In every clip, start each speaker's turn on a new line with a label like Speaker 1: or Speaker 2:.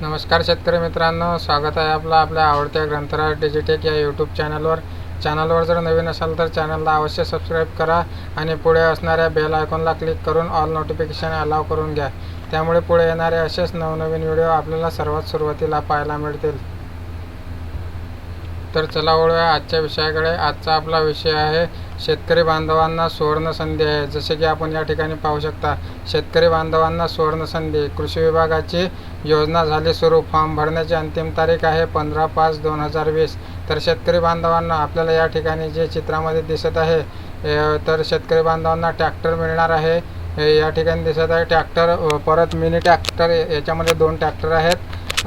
Speaker 1: नमस्कार शेतकरी मित्रांनो स्वागत आहे आपलं आपल्या आवडत्या ग्रंथराज डिजिटेक या यूट्यूब चॅनलवर चॅनलवर जर नवीन असाल तर चॅनलला अवश्य सबस्क्राईब करा आणि पुढे असणाऱ्या बेल आयकॉनला क्लिक करून ऑल नोटिफिकेशन अलाव करून घ्या. त्यामुळे पुढे येणारे असेच नवनवीन व्हिडिओ आपल्याला सर्वात सुरुवातीला पाहायला मिळतील. तर चला वळूया आजच्या विषयाकडे. आजचा आपला विषय आहे शेतकरी बांधवांना सुवर्ण संधी आहे. जसे की आपण या ठिकाणी पाहू शकता शेतकरी बांधवांना सुवर्ण संधी. कृषी विभागाची योजना झाली सुरू. फॉर्म भरण्याची अंतिम तारीख आहे पंधरा पाच दोन हजार वीस. तर शेतकरी बांधवांना आपल्याला या ठिकाणी जे चित्रामध्ये दिसत आहे तर शेतकरी बांधवांना ट्रॅक्टर मिळणार आहे. या ठिकाणी दिसत आहे. ट्रॅक्टर परत मिनी ट्रॅक्टर याच्यामध्ये दोन ट्रॅक्टर आहेत.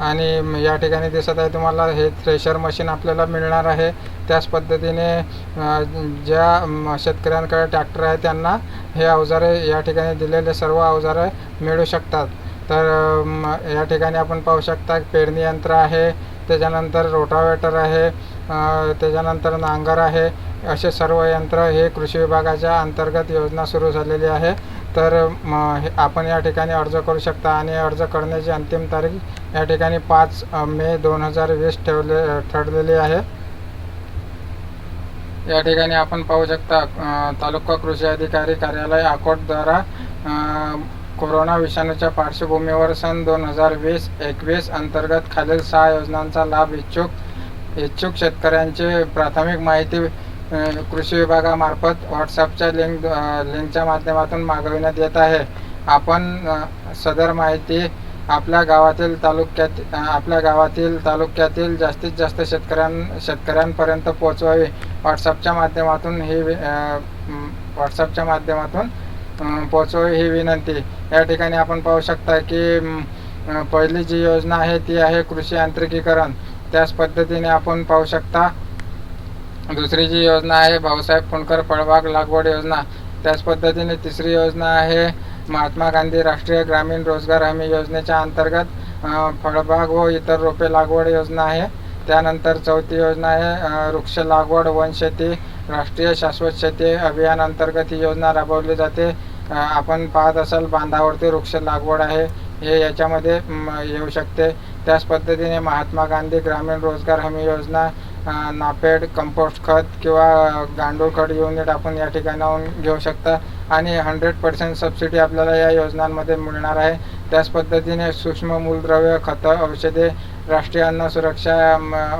Speaker 1: आणि या ठिकाणी दिसत आहे तुम्हाला हे थ्रेशर मशीन आपल्याला मिळणार आहे. त्याच पद्धतीने ज्या शेतकऱ्यांकडे ट्रॅक्टर आहे त्यांना हे अवजारे या ठिकाणी दिलेले सर्व अवजारे मिळू शकतात. तर या ठिकाणी आपण पाहू शकता पेरणी यंत्र आहे त्याच्यानंतर रोटावेटर आहे त्याच्यानंतर नांगर आहे असे सर्व यंत्र हे कृषी विभागाच्या अंतर्गत योजना सुरू झालेली आहे. तर हे आपण या ठिकाणी अर्ज करू शकता आणि अर्ज करण्याची अंतिम तारीख या ठिकाणी पाच मे दोन हजार वीस ठेवले ठरलेली आहे. या ठिकाणी आपण पाहू शकता तालुका कृषी अधिकारी कार्यालय अकोटद्वारा कोरोना विषाणूच्या पार्श्वभूमीवर सन दोन हजार वीस एकवीस अंतर्गत खालील सहा योजनांचा लाभ इच्छुक इच्छुक शेतकऱ्यांचे प्राथमिक माहिती कृषी विभागामार्फत व्हॉट्सअपच्या लिंक लिंकच्या माध्यमातून मागविण्यात येत आहे. आपण सदर माहिती आपल्या गावातील तालुक्यात आपल्या गावातील तालुक्यातील जास्तीत जास्त शेतकऱ्यां शेतकऱ्यांपर्यंत पोहोचवावे. व्हॉट्सअपच्या माध्यमातून ही व्हॉट्सअपच्या माध्यमातून अ, पोहोचवावी ही विनंती. या ठिकाणी आपण पाहू शकता की पहिली जी योजना आहे ती आहे कृषी यांत्रिकीकरण. त्याच पद्धतीने आपण पाहू शकता दुसरी जी योजना आहे भाऊसाहेब फुंडकर फळबाग लागवड योजना. त्याच पद्धतीने तिसरी योजना आहे महात्मा गांधी राष्ट्रीय ग्रामीण रोजगार हमी योजनेच्या अंतर्गत फळबाग व इतर रोपे लागवड योजना आहे. त्यानंतर चौथी योजना आहे वृक्ष लागवड वनशेती राष्ट्रीय शाश्वत शेती अभियान अंतर्गत ही योजना राबवली जाते. आपण पाहत असाल बांधावरती वृक्ष लागवड आहे हे याच्यामध्ये येऊ शकते. त्याच पद्धतीने महात्मा गांधी ग्रामीण रोजगार हमी योजना नापेड कंपोस्ट खत किंवा गांडूळ खत युनिट आपण या ठिकाणाहून घेऊ शकता. आणि हंड्रेड पर्सेंट सबसिडी आपल्याला या योजनांमध्ये मिळणार आहे. त्याच पद्धतीने सूक्ष्म मूलद्रव्य खतं औषधे राष्ट्रीय अन्न सुरक्षा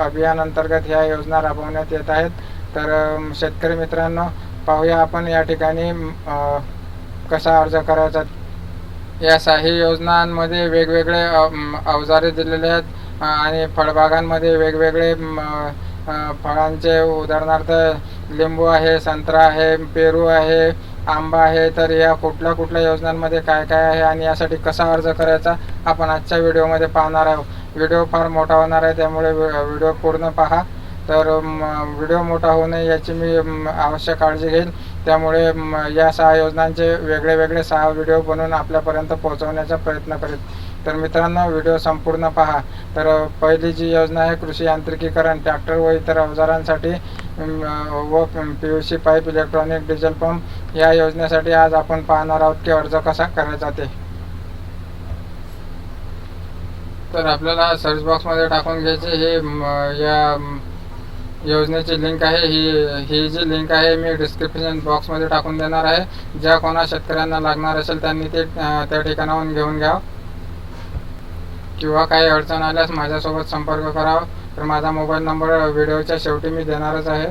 Speaker 1: अभियान अंतर्गत ह्या योजना राबवण्यात येत आहेत. तर शेतकरी मित्रांनो पाहूया आपण या ठिकाणी कसा अर्ज करायचा. या साही योजनांमध्ये वेगवेगळे अवजारे दिलेले आहेत. आणि फळबागांमध्ये वेगवेगळे फळांचे उदाहरणार्थ लिंबू आहे संत्रा आहे पेरू आहे आंबा आहे तर या कुठल्या कुठल्या योजनांमध्ये काय काय आहे आणि यासाठी कसा अर्ज करायचा आपण आजच्या व्हिडिओमध्ये पाहणार आहोत. व्हिडिओ फार मोठा होणार आहे त्यामुळे व्हिडिओ पूर्ण पहा. तर व्हिडिओ मोठा होऊ नये याची मी आवश्यक काळजी घेईन. त्यामुळे या सहा योजनांचे वेगळे वेगळे सहा व्हिडिओ बनवून आपल्यापर्यंत पोहोचवण्याचा प्रयत्न करेन तर मित्रांनो व्हिडिओ संपूर्ण पहा. तर पहिली जी योजना आहे कृषी यांत्रिकीकरण ट्रॅक्टर व इतर अवजारांसाठी व P V C pipe electronic diesel pump या योजनेसाठी आज आपण पाहणार आहोत की अर्ज कसा करायचा ते. तर आपल्याला सर्च बॉक्समध्ये टाकून घ्यायचे. हे या योजनेची लिंक आहे. ही ही जी लिंक आहे मी डिस्क्रिप्शन बॉक्समध्ये टाकून देणार आहे. ज्या कोणा शेतकऱ्यांना लागणार असेल त्यांनी ते त्या ठिकाणाहून घेऊन घ्या. किंवा काही अडचण आल्यास माझ्यासोबत संपर्क करावा. तर माझा मोबाईल नंबर व्हिडिओच्या शेवटी मी देणारच आहे.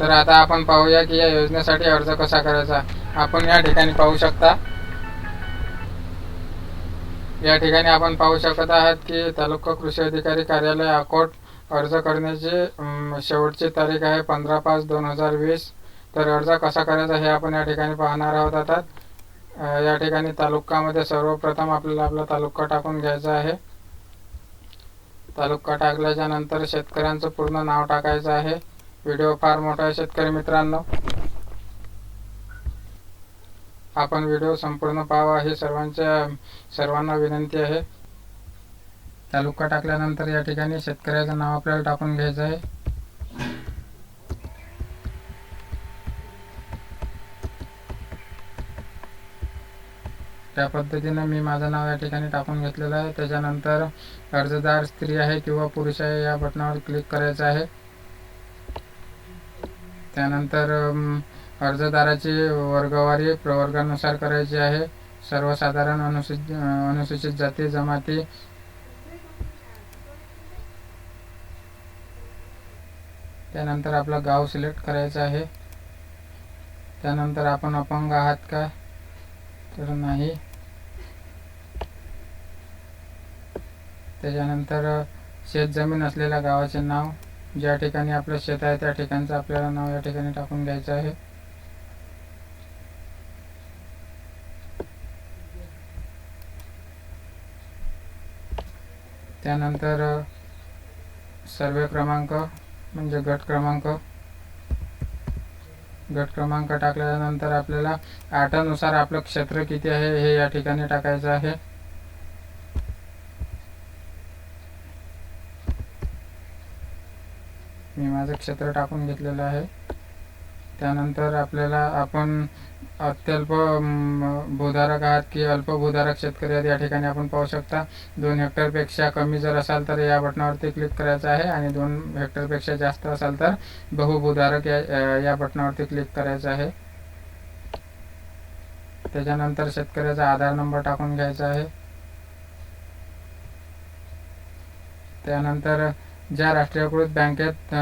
Speaker 1: तर आता आपण पाहूया की या योजनेसाठी अर्ज कसा करायचा? आपण या ठिकाणी पाहू शकता. या ठिकाणी आपण पाहू शकत आहात की तालुका कृषी अधिकारी कार्यालय अकोट अर्ज करण्याची शेवटची तारीख आहे पंधरा पाच दोन हजार वीस. तर अर्ज कसा करायचा हे आपण या ठिकाणी पाहणार आहोत आता. या ठिकाणी तालुक्यामध्ये सर्वप्रथम आपल्याला आपला तालुका टाकून घ्यायचा आहे. तालुका टाकल्याच्या नंतर शेतकऱ्यांचं पूर्ण नाव टाकायचं आहे. व्हिडिओ फार मोठा आहे शेतकरी मित्रांनो. आपण व्हिडिओ संपूर्ण पाहावा ही सर्वांच्या सर्वांना विनंती आहे. तालुका टाकल्यानंतर या ठिकाणी शेतकऱ्याचं नाव आपल्याला टाकून घ्यायचं आहे. त्या पद्धतीनं मी माझं नाव या ठिकाणी टाकून घेतलेलं आहे. त्याच्यानंतर अर्जदार स्त्री आहे किंवा पुरुष आहे या बटनावर क्लिक करायचं आहे. त्यानंतर अर्जदाराची वर्गवारी प्रवर्गानुसार करायची आहे. सर्वसाधारण अनुसूचित अनुसूचित जाती जमाती. त्यानंतर आपलं गाव सिलेक्ट करायचं आहे. त्यानंतर आपण अपंग आहात का? तर नाही. त्याच्यानंतर शेतजमीन असलेल्या गावाचे नाव ज्या ठिकाणी आपलं शेत आहे त्या ठिकाणचं आपल्याला नाव या ठिकाणी टाकून घ्यायचं आहे. त्यानंतर सर्वे क्रमांक म्हणजे गट क्रमांक. गट क्रमांक टाकल्यानंतर आपल्याला आठानुसार आपलं क्षेत्र किती आहे हे या ठिकाणी टाकायचं आहे मी माझं क्षेत्र टाकून घेतलेलं आहे. त्यानंतर आपल्याला आपण अत्यल्प भूधारक आहात की अल्प भूधारक शेतकरी आहेत या ठिकाणी आपण पाहू शकता दोन हेक्टरपेक्षा कमी जर असाल तर या बटनावरती क्लिक करायचं आहे आणि दोन हेक्टरपेक्षा जास्त असाल तर बहुभूधारक या या बटनावरती क्लिक करायचं आहे. त्याच्यानंतर शेतकऱ्याचा आधार नंबर टाकून घ्यायचा आहे. त्यानंतर ज्या राष्ट्रीयकृत बँकेत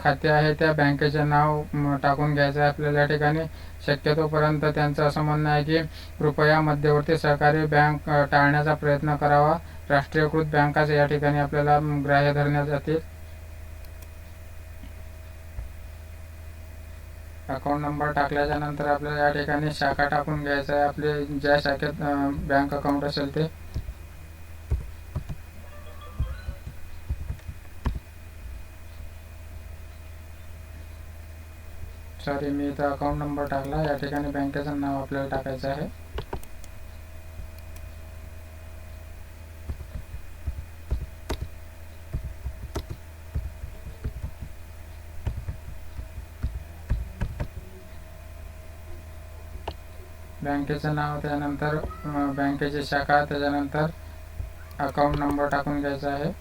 Speaker 1: खाते आहे त्या बँकेचे नाव टाकून घ्यायचं आहे आपल्याला या ठिकाणी. शक्यतोपर्यंत त्यांचं असं म्हणणं आहे की कृपया मध्यवर्ती सहकारी बँक टाळण्याचा प्रयत्न करावा. राष्ट्रीयकृत बँकाच या ठिकाणी आपल्याला ग्राह्य धरण्यात जातील. अकाउंट नंबर टाकल्याच्या नंतर आपल्याला या ठिकाणी शाखा टाकून घ्यायचं आहे. आपले ज्या शाखेत बँक अकाउंट असेल ते. सॉरी मी इथं अकाउंट नंबर टाकला. या ठिकाणी बँकेचं नाव आपल्याला टाकायचं आहे. बँकेचं नाव त्यानंतर बँकेची शाखा त्याच्यानंतर अकाउंट नंबर टाकून घ्यायचा आहे.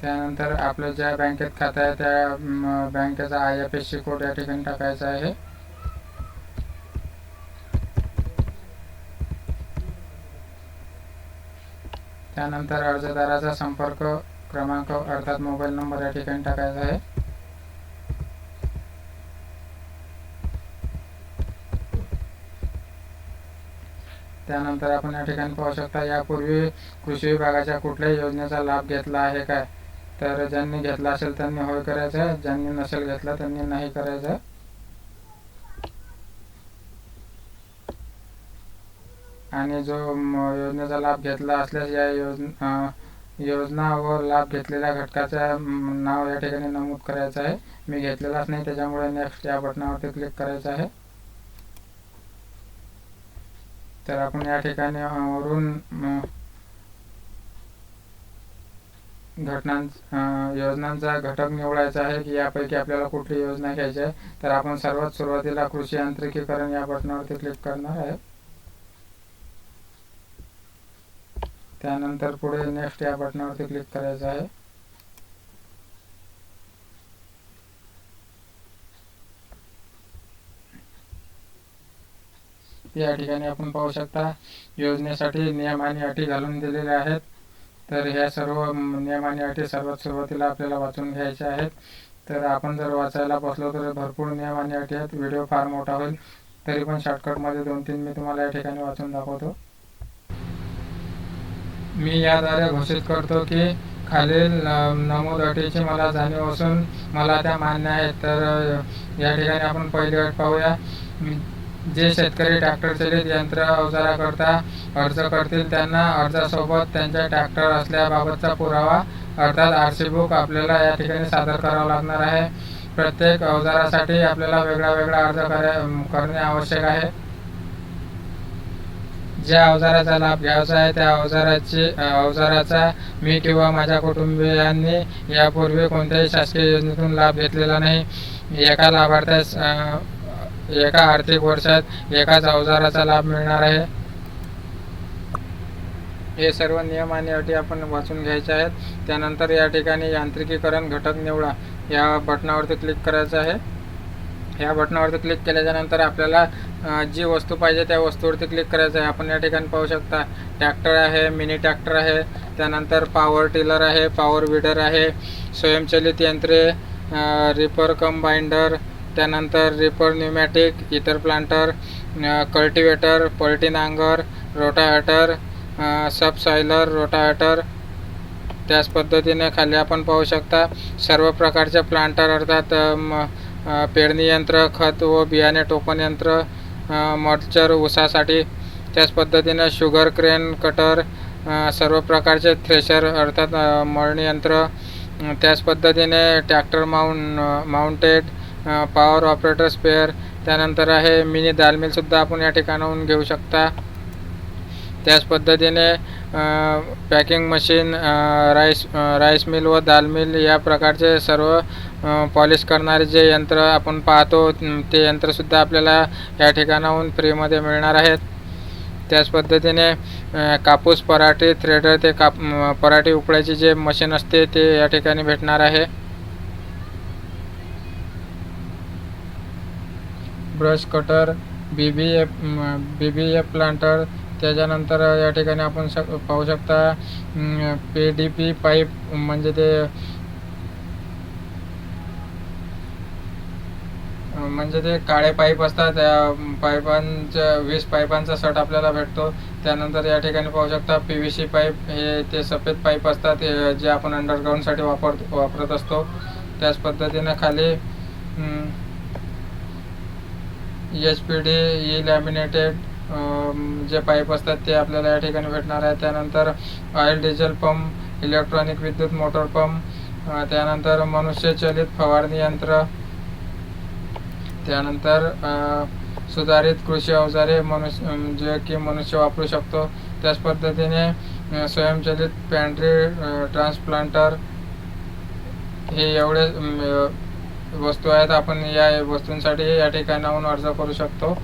Speaker 1: त्यानंतर आपलं ज्या बँकेत खातं आहे त्या बँकेचा I F S C code या ठिकाणी टाकायचा आहे. त्यानंतर अर्जदाराचा संपर्क क्रमांक अर्थात मोबाईल नंबर या ठिकाणी टाकायचा आहे. त्यानंतर आपण या ठिकाणी पाहू शकता यापूर्वी कृषी विभागाच्या कुठल्याही योजनेचा लाभ घेतला आहे काय तर ज्यांनी घेतला असेल त्यांनी होय करायचं ज्यांनी नसेल घेतला त्यांनी नाही करायचं. आणि जो योजनेचा लाभ घेतला असल्यास या योजना योजना व लाभ घेतलेल्या घटकाचं नाव या ठिकाणी नमूद करायचं आहे. मी घेतलेलाच नाही त्याच्यामुळे नेक्स्ट या बटनावरती क्लिक करायचं आहे. तर आपण या ठिकाणी वरून घटनां योजनांचा घटक निवडायचा आहे की यापैकी आपल्याला कुठली योजना घ्यायची आहे तर आपण सर्वात सुरुवातीला कृषी यांत्रिकीकरण या बटनावरती क्लिक करणार आहे. त्यानंतर पुढे नेक्स्ट या बटनावरती क्लिक करायचं आहे. या ठिकाणी आपण पाहू शकता योजनेसाठी नियम आणि अटी घालून दिलेल्या आहेत. तर ह्या सर्व नियम आणि अटी सर्वात सुरुवातीला आपल्याला वाचून घ्यायच्या आहेत. तर आपण जर वाचायला बसलो तर भरपूर नियम आणि अटी आहेत. व्हिडिओ फार मोठा होईल. तरी पण शॉर्टकटमध्ये दोन तीन मी तुम्हाला या ठिकाणी वाचून दाखवतो. मी याद्वारे घोषित करतो की खालील नमूद अटीची मला जाणीव असून मला त्या मान्य आहेत. तर या ठिकाणी आपण पहिली अट पाहूया. जे शेतकरी ट्रॅक्टर चलित यंत्र अवजाराकरता अर्ज करतील त्यांना अर्जासोबत त्यांच्या ट्रॅक्टर असल्याबाबतचा पुरावा. अर्थात आर सी बुक आपल्याला या ठिकाणी सादर करावा लागणार आहे. प्रत्येक अवजारासाठी आपल्याला वेगळा वेगळा अर्ज करणे आवश्यक आहे. ज्या अवजाराचा लाभ घ्यायचा आहे त्या अवजाराची अवजाराचा मी किंवा माझ्या कुटुंबियांनी यापूर्वी कोणत्याही शासकीय योजनेतून लाभ घेतलेला नाही. एका लाभार्थ्यास एका आर्थिक वर्षात एकाच अवजाराचा लाभ मिळणार आहे. हे सर्व नियम आणि अटी आपण वाचून घ्यायचे आहेत. त्यानंतर या ठिकाणी यांत्रिकीकरण घटक निवडा. या बटनावरती क्लिक करायचं आहे. या बटनावरती क्लिक केल्याच्यानंतर आपल्याला जी वस्तू पाहिजे त्या वस्तूवरती क्लिक करायचं आहे. आपण या ठिकाणी पाहू शकता ट्रॅक्टर आहे मिनी ट्रॅक्टर आहे. त्यानंतर पॉवर टिलर आहे पॉवर विडर आहे. स्वयंचलित यंत्रे रिपर कम बाइंडर त्यानंतर रिपर न्यूमॅटिक इतर प्लांटर कल्टिवेटर पलटी नांगर रोटावेटर सबसॉयलर रोटावेटर त्याच पद्धतीने खाली आपण पाहू शकता. सर्व प्रकारचे प्लांटर अर्थात म, पेरणी यंत्र खत व बियाणे टोपण यंत्र मॉर्चर ऊसासाठी त्याच पद्धतीने शुगर क्रेन कटर सर्व प्रकारचे थ्रेशर अर्थात मळणी यंत्र त्याच पद्धतीने tractor mount mounted power operator spare त्यानंतर आहे मिनी दालमिलसुद्धा आपण या ठिकाणाहून घेऊ शकता. त्याच पद्धतीने packing machine rice rice mill व दाल मिल या प्रकारचे सर्व पॉलिश करणारे जे यंत्र आपण पाहतो ते यंत्रसुद्धा आपल्याला या ठिकाणाहून फ्रीमध्ये मिळणार आहेत. त्याच पद्धतीने कापूस पराठी थ्रेडर ते काप पराठी उकळायचे जे मशीन असते ते या ठिकाणी भेटणार आहे. Brush cutter B B F B B F planter त्याच्यानंतर या ठिकाणी आपण शक पाहू शकता पी डी पी पाईप म्हणजे ते म्हणजे ते काळे पाईप असतात. त्या पाईपांच्या वीस पाईपांचा सट आपल्याला भेटतो. त्यानंतर या ठिकाणी पाहू शकता पी व्ही सी पाईप हे ते सफेद पाईप असतात जे आपण अंडरग्राऊंडसाठी वापर वापरत असतो. त्याच पद्धतीने खाली H P D E laminated जे पाईप असतात ते आपल्याला या ठिकाणी भेटणार आहे. त्यानंतर ऑइल डिझेल पंप इलेक्ट्रॉनिक विद्युत मोटर पंप त्यानंतर मनुष्यचलित फवारणी यंत्र त्यानंतर सुधारित कृषी अवजारे मनुष्य जे की मनुष्य वापरू शकतो. त्याच पद्धतीने स्वयंचलित पॅन्ट्री ट्रान्सप्लांटर हे एवढे वस्तू आहेत. आपण या वस्तूंसाठी या ठिकाणाहून अर्ज करू शकतो.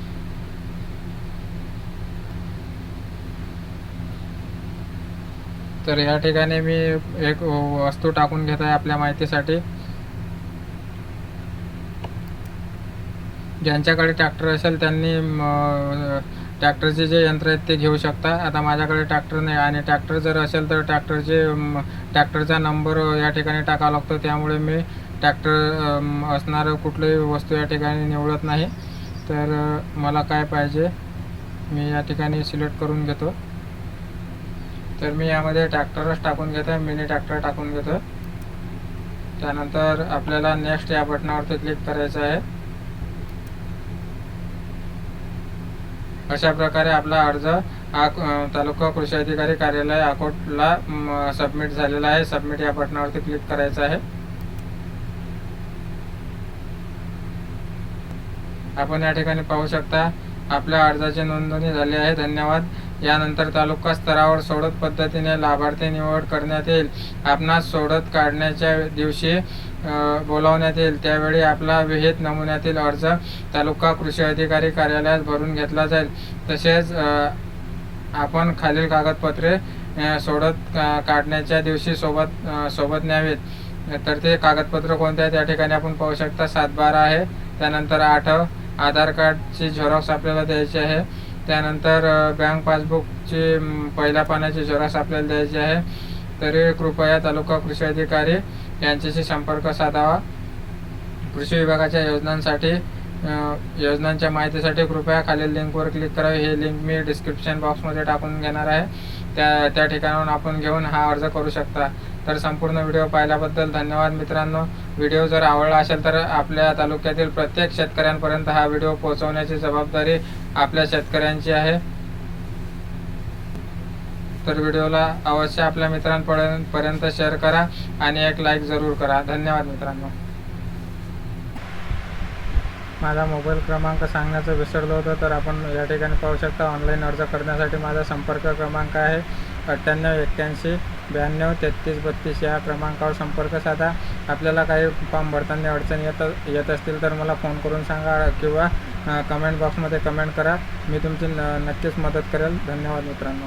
Speaker 1: तर या ठिकाणी मी एक वस्तू टाकून घेत आहे आपल्या माहितीसाठी. ज्यांच्याकडे ट्रॅक्टर असेल त्यांनी ट्रॅक्टरचे जे यंत्र आहेत ते घेऊ शकता. आता माझ्याकडे ट्रॅक्टर नाही आणि ट्रॅक्टर जर असेल तर ट्रॅक्टरचे ट्रॅक्टरचा नंबर या ठिकाणी टाकावा लागतो. त्यामुळे मी ट्रॅक्टर असणारं कुठलंही वस्तू या ठिकाणी निवडत नाही. तर मला काय पाहिजे मी या ठिकाणी सिलेक्ट करून घेतो. तर मी यामध्ये ट्रॅक्टरच टाकून घेतो मिनी ट्रॅक्टर टाकून घेतो त्यानंतर आपल्याला नेक्स्ट या बटनावरती क्लिक करायचं आहे. अशा प्रकारे आपला अर्ज हा तालुका कृषी अधिकारी कार्यालय अकोटला सबमिट झालेला आहे. सबमिट या बटनावरती क्लिक करायचं आहे. आपण या ठिकाणी पाहू शकता आपल्या अर्जाची नोंदणी झाली आहे. धन्यवाद. यानंतर तालुका स्तरावर सोडत पद्धतीने लाभार्थी निवड करण्यात येईल. आपणास सोडत काढण्याच्या दिवशी बोलावण्यात येईल. त्यावेळी आपला विहित नमुन्यातील अर्ज तालुका कृषी अधिकारी कार्यालयात भरून घेतला जाईल. तसेच आपण खालील कागदपत्रे सोडत काढण्याच्या दिवशी सोबत सोबत न्यावेत. तर ते कागदपत्र कोणते त्या ठिकाणी आपण पाहू शकता. सातबारा आहे. त्यानंतर आठ आधार कार्डची झेरॉक्स आपल्याला द्यायची आहे. त्यानंतर बँक पासबुकची पहिल्या पाण्याची झेरॉक्स आपल्याला द्यायची आहे. तरी कृपया तालुका कृषी अधिकारी यांच्याशी संपर्क साधावा. कृषी विभागाच्या योजनांसाठी योजनांच्या माहितीसाठी कृपया खालील लिंकवर क्लिक करावे. हे लिंक मी डिस्क्रिप्शन बॉक्समध्ये टाकून घेणार आहे. त्या त्या ठिकाणाहून आपण घेऊन हा अर्ज करू शकता. तर संपूर्ण व्हिडिओ पाहिल्याबद्दल धन्यवाद मित्रांनो. व्हिडिओ जर आवडला असेल तर आपल्या तालुक्यातील प्रत्येक शेतकऱ्यांपर्यंत हा व्हिडिओ पोहोचवण्याची जबाबदारी आपल्या शेतकऱ्यांची आहे. तर व्हिडिओला अवश्य आपल्या मित्रांपर्यंत शेअर करा आणि एक लाईक जरूर करा. धन्यवाद मित्रांनो. माझा मोबाईल क्रमांक सांगण्याचं विसरलो होतो तर आपण या ठिकाणी पाहू शकता ऑनलाईन अर्ज करण्यासाठी माझा संपर्क क्रमांक आहे अठ्ठ्याण्णव एक्क्याऐंशी ब्याण्णव तेहतीस बत्तीस. या क्रमांकावर संपर्क साधा. आपल्याला काही फॉर्म भरताना अडचण येत येत असतील तर मला फोन करून सांगा किंवा कमेंट बॉक्समध्ये कमेंट करा. मी तुमची न नक्कीच मदत करेल. धन्यवाद मित्रांनो.